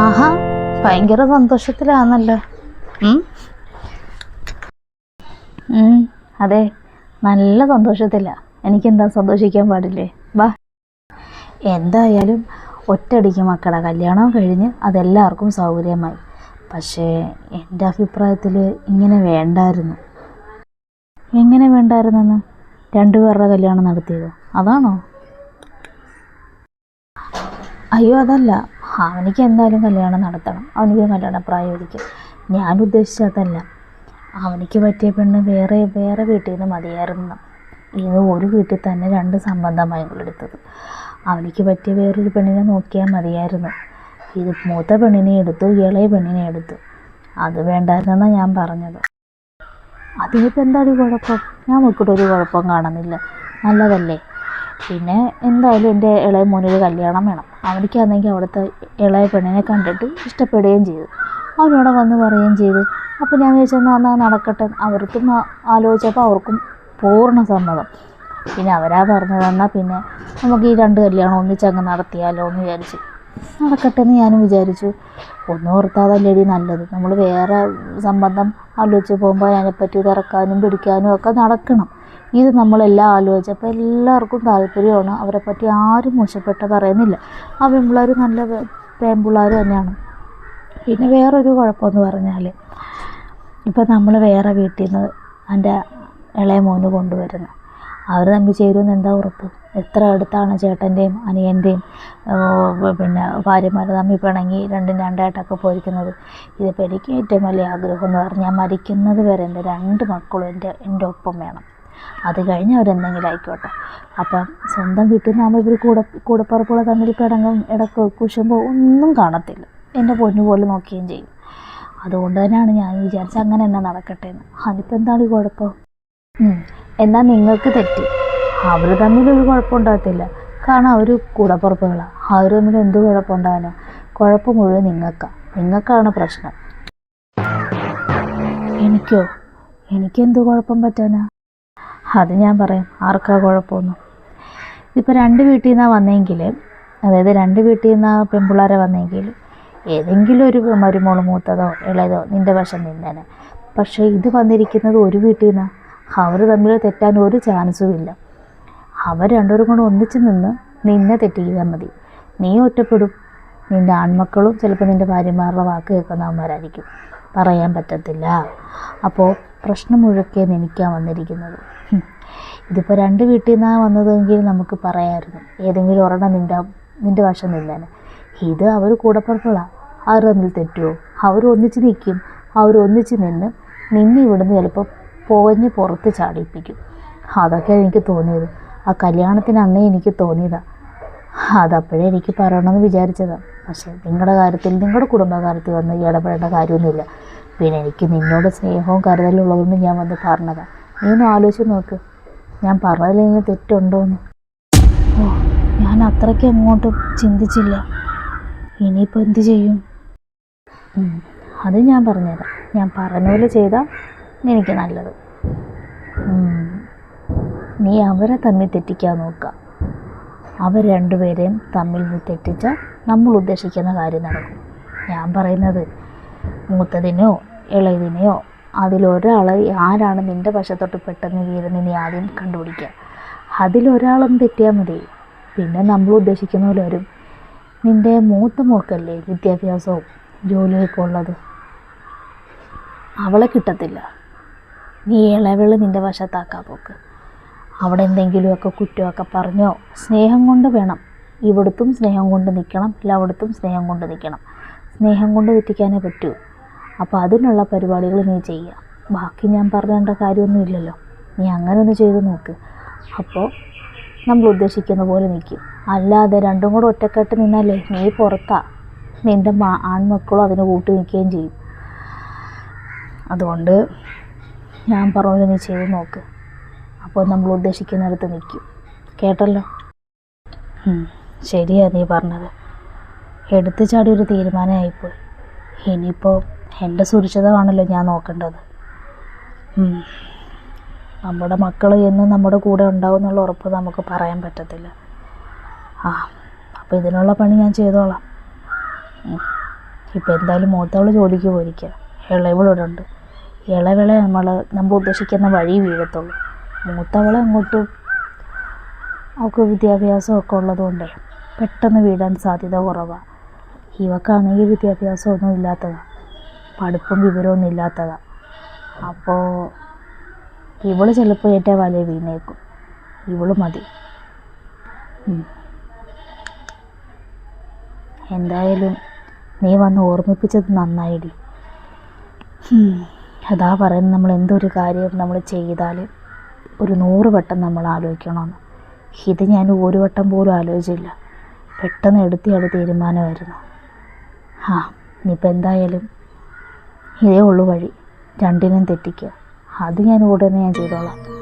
ആഹാ ഭയങ്കര സന്തോഷത്തിലാണല്ലോ. അതെ നല്ല സന്തോഷത്തില്ല എനിക്കെന്താ സന്തോഷിക്കാൻ പാടില്ലേ? വാ. എന്തായാലും ഒറ്റടിക്ക് മക്കളെ കല്യാണം കഴിഞ്ഞ് അതെല്ലാവർക്കും സൗകര്യമായി. പക്ഷേ എന്റെ അഭിപ്രായത്തിൽ ഇങ്ങനെ വേണ്ടായിരുന്നു. എങ്ങനെ വേണ്ടായിരുന്നെന്ന്? രണ്ടുപേരുടെ കല്യാണം നടത്തിയത്? അതാണോ? അയ്യോ അതല്ല. അവനിക്ക് എന്തായാലും കല്യാണം നടത്തണം. അവനിക്ക് കല്യാണ പ്രായോഗിക്കും ഞാൻ ഉദ്ദേശിച്ചതല്ല അവനിക്ക് പറ്റിയ പെണ്ണ് വേറെ വേറെ വീട്ടിൽ നിന്ന് മതിയായിരുന്നു. ഇത് ഒരു വീട്ടിൽ തന്നെ രണ്ട് സംബന്ധമായി എടുത്തത്. അവനിക്ക് പറ്റിയ വേറൊരു പെണ്ണിനെ നോക്കിയാൽ മതിയായിരുന്നു. ഇത് മൂത്ത പെണ്ണിനെ എടുത്തു ഇളയ പെണ്ണിനെ എടുത്തു. അത് വേണ്ടായിരുന്നെന്നാണ് ഞാൻ പറഞ്ഞത്. അതിനിപ്പോൾ എന്താണ് കുഴപ്പം? ഞാൻ നോക്കിയിട്ട് ഒരു കുഴപ്പം കാണുന്നില്ല. നല്ലതല്ലേ? പിന്നെ എന്തായാലും എന്റെ ഇളയ മോനൊരു കല്യാണം വേണം. അവനിക്കാണെങ്കിൽ അവിടുത്തെ ഇളയ പെണ്ണിനെ കണ്ടിട്ട് ഇഷ്ടപ്പെടുകയും ചെയ്തു. അവനോട് വന്ന് പറയുകയും ചെയ്തു. അപ്പോൾ ഞാൻ ചോദിച്ചാൽ എന്നാൽ നടക്കട്ടെ? അവർക്കും ആലോചിച്ചപ്പോൾ അവർക്കും പൂർണ സമ്മതം. പിന്നെ അവരാ പറഞ്ഞതെന്നാൽ പിന്നെ നമുക്ക് ഈ രണ്ട് കല്യാണം ഒന്നിച്ചങ്ങ് നടത്തിയാലോ എന്ന് വിചാരിച്ചു. നടക്കട്ടെ എന്ന് ഞാനും വിചാരിച്ചു. ഒന്നും ഓർത്താതല്ലേടി നല്ലത്. നമ്മൾ വേറെ സംബന്ധം ആലോചിച്ച് പോകുമ്പോൾ അതിനെപ്പറ്റി തിറക്കാനും പിടിക്കാനും ഒക്കെ നടക്കണം. ഇത് നമ്മളെല്ലാം ആലോചിച്ചപ്പോൾ എല്ലാവർക്കും താല്പര്യമാണ് അവരെ പറ്റി ആരും മോശപ്പെട്ട പറയുന്നില്ല ആ പെൺപിള്ളേർ നല്ല പേമ്പിള്ളേർ തന്നെയാണ്. പിന്നെ വേറൊരു കുഴപ്പമെന്ന് പറഞ്ഞാൽ ഇപ്പം നമ്മൾ വേറെ വീട്ടിൽ നിന്ന് എന്റെ ഇളയ മോന് കൊണ്ടുവരുന്നു. അവർ തമ്മിൽ ചേരുമെന്ന് എന്താ ഉറപ്പ്? എത്ര അടുത്താണ് ചേട്ടന്റെയും അനിയന്റെയും പിന്നെ ഭാര്യമാർ തമ്മിൽ പിണങ്ങി രണ്ടും രണ്ടായിട്ടൊക്കെ പോയിരിക്കുന്നത്. ഇതിപ്പോൾ എനിക്ക് ഏറ്റവും വലിയ ആഗ്രഹം എന്ന് പറഞ്ഞാൽ മരിക്കുന്നത് വരെ എന്റെ രണ്ട് മക്കളും എന്റെ എന്റെ ഒപ്പം വേണം. അത് കഴിഞ്ഞ് അവരെന്തെങ്കിലും ആയിക്കോട്ടെ. അപ്പം സ്വന്തം വീട്ടിൽ നിന്നാകുമ്പോൾ ഇവർ കൂടെ കൂടപ്പുറപ്പുകൾ തമ്മിൽ കിടങ്ങും ഇടയ്ക്ക് കുശുമ്പോൾ ഒന്നും കാണത്തില്ല. എന്റെ പൊന്നു പോലെ നോക്കുകയും ചെയ്യും. അതുകൊണ്ട് തന്നെയാണ് ഞാൻ വിചാരിച്ചത് അങ്ങനെ തന്നെ നടക്കട്ടെ എന്ന് അതിപ്പോൾ എന്താണ് ഈ കുഴപ്പം? എന്നാൽ നിങ്ങൾക്ക് തെറ്റി. അവർ തമ്മിലൊരു കുഴപ്പമുണ്ടാകത്തില്ല കാരണം അവർ കൂടപ്പുറപ്പുകളാണ് അവർ തമ്മിൽ എന്ത് കുഴപ്പമുണ്ടാകാനോ കുഴപ്പം മുഴുവൻ നിങ്ങൾക്കാണ് നിങ്ങൾക്കാണ് പ്രശ്നം. എനിക്കോ? എനിക്കെന്ത് കുഴപ്പം പറ്റാനാ? അത് ഞാൻ പറയും ആർക്കാ കുഴപ്പമൊന്നും. ഇതിപ്പോൾ രണ്ട് വീട്ടിൽ നിന്നാണ് വന്നെങ്കിൽ അതായത് രണ്ട് വീട്ടിൽ നിന്നാണ് പെൺപിള്ളേരെ വന്നെങ്കിൽ ഏതെങ്കിലും ഒരു മരുമോൾ മൂത്തതോ ഇളയതോ നിന്റെ വശം നിന്നേനെ. പക്ഷേ ഇത് വന്നിരിക്കുന്നത് ഒരു വീട്ടിൽ നിന്നാണ് അവർ തമ്മിൽ തെറ്റാൻ ഒരു ചാൻസും ഇല്ല. അവർ രണ്ടുപേരും കൂടെ ഒന്നിച്ച് നിന്ന് നിന്നെ തെറ്റിക്കാൻ മതി. നീ ഒറ്റപ്പെടും. നിന്റെ ആൺമക്കളും ചിലപ്പോൾ നിന്റെ ഭാര്യമാരുടെ വാക്ക് കേൾക്കുന്നവന്മാരായിരിക്കും പറയാൻ പറ്റത്തില്ല. അപ്പോൾ പ്രശ്നം മുഴുക്കെ നിനിക്കാൻ വന്നിരിക്കുന്നത്. ഇതിപ്പോൾ രണ്ട് വീട്ടിൽ നിന്നാണ് വന്നതെങ്കിൽ നമുക്ക് പറയാമായിരുന്നു ഏതെങ്കിലും ഒരെണ്ണം നിന്റെ നിന്റെ വശം നിന്നേനെ. ഇത് അവർ കൂടപ്പുറപ്പുകളാണ് അവർ തമ്മിൽ തെറ്റുമോ അവർ ഒന്നിച്ച് നിൽക്കും. അവർ ഒന്നിച്ച് നിന്ന് നിന്നെ ഇവിടുന്ന് ചിലപ്പോൾ പോഞ്ഞ് പുറത്ത് ചാടിപ്പിക്കും. അതൊക്കെ എനിക്ക് തോന്നിയത്. ആ കല്യാണത്തിന് അന്നേ എനിക്ക് തോന്നിയതാണ് അതപ്പോഴേ എനിക്ക് പറയണമെന്ന് വിചാരിച്ചതാണ് പക്ഷേ നിങ്ങളുടെ കാര്യത്തിൽ നിങ്ങളുടെ കുടുംബകാര്യത്തിൽ വന്ന് ഇടപെടേണ്ട കാര്യമൊന്നുമില്ല. പിന്നെ എനിക്ക് നിന്നോട് സ്നേഹവും കരുതലും ഉള്ളതുകൊണ്ട് ഞാൻ വന്ന് പറഞ്ഞതാണ് നീ ഒന്ന് ആലോചിച്ച് നോക്ക്. ഞാൻ പറഞ്ഞതിൽ നിന്ന് തെറ്റുണ്ടോയെന്ന് ഓ ഞാൻ അത്രയ്ക്ക് അങ്ങോട്ട് ചിന്തിച്ചില്ല. ഇനിയിപ്പോൾ എന്ത് ചെയ്യും? അത് ഞാൻ പറഞ്ഞുതരാം. ഞാൻ പറഞ്ഞ പോലെ ചെയ്താൽ എനിക്ക് നല്ലത്. നീ അവരെ തമ്മിൽ തെറ്റിക്കാൻ നോക്കുക. അവർ രണ്ടുപേരെയും തമ്മിൽ നിന്ന് തെറ്റിച്ചാൽ നമ്മൾ ഉദ്ദേശിക്കുന്ന കാര്യം നടക്കും. ഞാൻ പറയുന്നത് മൂത്തതിനെയോ ഇളയതിനെയോ അതിലൊരാൾ ആരാണ് നിന്റെ വശത്തോട്ട് പെട്ടെന്ന് വീഴുന്നത് നീ ആദ്യം കണ്ടുപിടിക്കുക. അതിലൊരാളും തെറ്റിയാൽ മതി. പിന്നെ നമ്മൾ ഉദ്ദേശിക്കുന്ന പോലെ വരും നിന്റെ മൂത്ത മോക്കല്ലേ വിദ്യാഭ്യാസവും ജോലിയൊക്കെ ഉള്ളത്? അവളെ കിട്ടത്തില്ല. നീ ഇളവൾ നിന്റെ വശത്താക്കാൻ പോക്ക്. അവിടെ എന്തെങ്കിലുമൊക്കെ കുറ്റമൊക്കെ പറഞ്ഞോ സ്നേഹം കൊണ്ട് വേണം. ഇവിടുത്തും സ്നേഹം കൊണ്ട് നിൽക്കണം ഇല്ല അവിടുത്തും സ്നേഹം കൊണ്ട് നിൽക്കണം. സ്നേഹം കൊണ്ട് തെറ്റിക്കാനേ പറ്റൂ. അപ്പോൾ അതിനുള്ള പരിപാടികൾ നീ ചെയ്യുക ബാക്കി ഞാൻ പറയേണ്ട കാര്യമൊന്നുമില്ലല്ലോ നീ അങ്ങനെ ഒന്ന് ചെയ്ത് നോക്ക്. അപ്പോൾ നമ്മൾ ഉദ്ദേശിക്കുന്ന പോലെ നിൽക്കും അല്ലാതെ രണ്ടും കൂടെ ഒറ്റക്കെട്ട് നിന്നാലേ നീ പുറത്താ. നിന്റെ മാ ആൺമക്കളും അതിന് കൂട്ടി നിൽക്കുകയും ചെയ്യും. അതുകൊണ്ട് ഞാൻ പറഞ്ഞ നീ ചെയ്ത് നോക്ക്. അപ്പോൾ നമ്മൾ ഉദ്ദേശിക്കുന്നിടത്ത് നിൽക്കും കേട്ടല്ലോ? ശരിയാ നീ പറഞ്ഞത്. എടുത്തു ചാടി ഒരു തീരുമാനമായിപ്പോയി. ഇനിയിപ്പോൾ എന്റെ സുരക്ഷിതമാണല്ലോ ഞാൻ നോക്കേണ്ടത്. നമ്മുടെ മക്കൾ എന്നും നമ്മുടെ കൂടെ ഉണ്ടാവും എന്നുള്ള ഉറപ്പ് നമുക്ക് പറയാൻ പറ്റത്തില്ല. ആ അപ്പോൾ ഇതിനുള്ള പണി ഞാൻ ചെയ്തോളാം. ഇപ്പോൾ ഇപ്പം എന്തായാലും മൂത്തവൾ ജോലിക്ക് പോയിരിക്കുക. ഇളവിളുണ്ട് ഇളവിളെ നമ്മൾ നമ്മൾ ഉദ്ദേശിക്കുന്ന വഴി വീഴത്തുള്ളൂ. മൂത്തവളെ അങ്ങോട്ട് അവൾക്ക് വിദ്യാഭ്യാസമൊക്കെ ഉള്ളതുകൊണ്ട് പെട്ടെന്ന് വീഴാൻ സാധ്യത കുറവാണ് ഇവക്കാണെങ്കിൽ വിദ്യാഭ്യാസമൊന്നും ഇല്ലാത്തതാണ് പഠിപ്പും വിവരമൊന്നും ഇല്ലാത്തതാണ് അപ്പോൾ ഇവൾ ചിലപ്പോൾ ഏറ്റവും വലിയ വീണേക്കും ഇവൾ മതി. എന്തായാലും നീ വന്ന് ഓർമ്മിപ്പിച്ചത് നന്നായിടി. അതാ പറയുന്നത് നമ്മൾ എന്തൊരു കാര്യം നമ്മൾ ചെയ്താൽ ഒരു നൂറ് വട്ടം നമ്മൾ ആലോചിക്കണമെന്ന് ഇത് ഞാൻ ഒരു വട്ടം പോലും ആലോചിച്ചില്ല. പെട്ടെന്ന് എടുത്തിയാട് തീരുമാനമായിരുന്നു. ആ ഇനിയിപ്പോൾ എന്തായാലും ഇതേ ഉള്ളു വഴി. രണ്ടിനും തെറ്റിക്കുക. അത് ഞാൻ ഉടനെ ഞാൻ ചെയ്തോളാം.